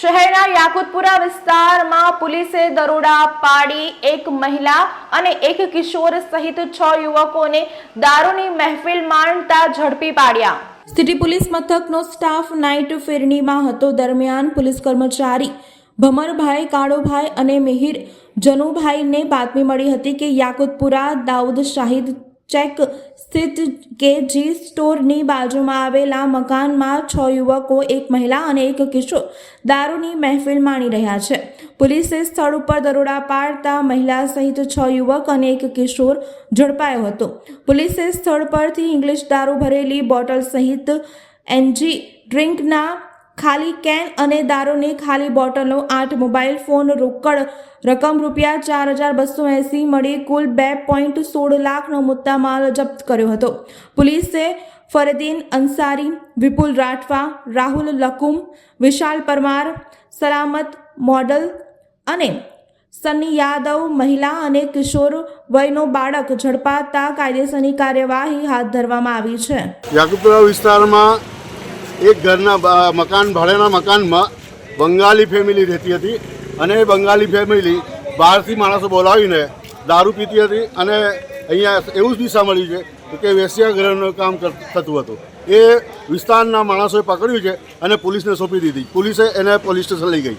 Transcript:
શહેરના યાકુતપુરા વિસ્તારમાં પોલીસે દરોડા પાડી એક મહિલા અને એક કિશોર સહિત છ યુવકોને દારૂની મહેફિલ માણતા ઝડપી પાડ્યા. સિટી પોલીસ મથકનો સ્ટાફ નાઇટ ફેરણીમાં હતો. દરમિયાન પોલીસ કર્મચારી ભમરભાઈ, કાળોભાઈ અને મિહિર જનુભાઈને બાતમી મળી હતી કે યાકુતપુરા દાઉદ શાહિદ ચેક સ્થિત કેજી સ્ટોરની બાજુમાં આવેલા મકાનમાં છ યુવકો, એક મહિલા અને એક કિશોર દારૂની મહેફિલ માણી રહ્યા છે. પોલીસે સ્થળ ઉપર દરોડા પાડતા મહિલા સહિત છ યુવક અને એક કિશોર ઝડપાયો હતો. પોલીસે સ્થળ પરથી ઇંગ્લિશ દારૂ ભરેલી બોટલ સહિત એનજી ડ્રિંકના ખાલી કેન અને દારૂની ખાલી બોટલો, આઠ મોબાઈલ ફોન, રોકડ રકમ રૂપિયા ચાર હજાર બસો એંસી મળી કુલ બે પોઈન્ટ સોળ લાખનો મુદ્દામાલ જપ્ત કર્યો હતો. પોલીસે ફરદીન અંસારી, વિપુલ રાઠવા, રાહુલ લકુમ, વિશાલ પરમાર, સલામત મોડલ અને સન્ની યાદવ મહિલા અને કિશોર વયનો બાળક ઝડપાતા કાયદેસરની કાર્યવાહી હાથ ધરવામાં આવી છે. યાકુપુરા વિસ્તારમાં એક ઘરના મકાન, ભાડેના મકાનમાં બંગાળી ફેમિલી રહેતી હતી અને એ બંગાળી ફેમિલી બહારથી માણસો બોલાવીને દારૂ પીતી હતી અને અહીંયા એવું જ દિશા મળ્યું છે કે વેશ્યાગ્રહનું કામ થતું હતું. એ વિસ્તારના માણસોએ પકડ્યું છે અને પોલીસને સોંપી દીધી. પોલીસે એને પોલીસ સ્ટેશન લઈ ગઈ.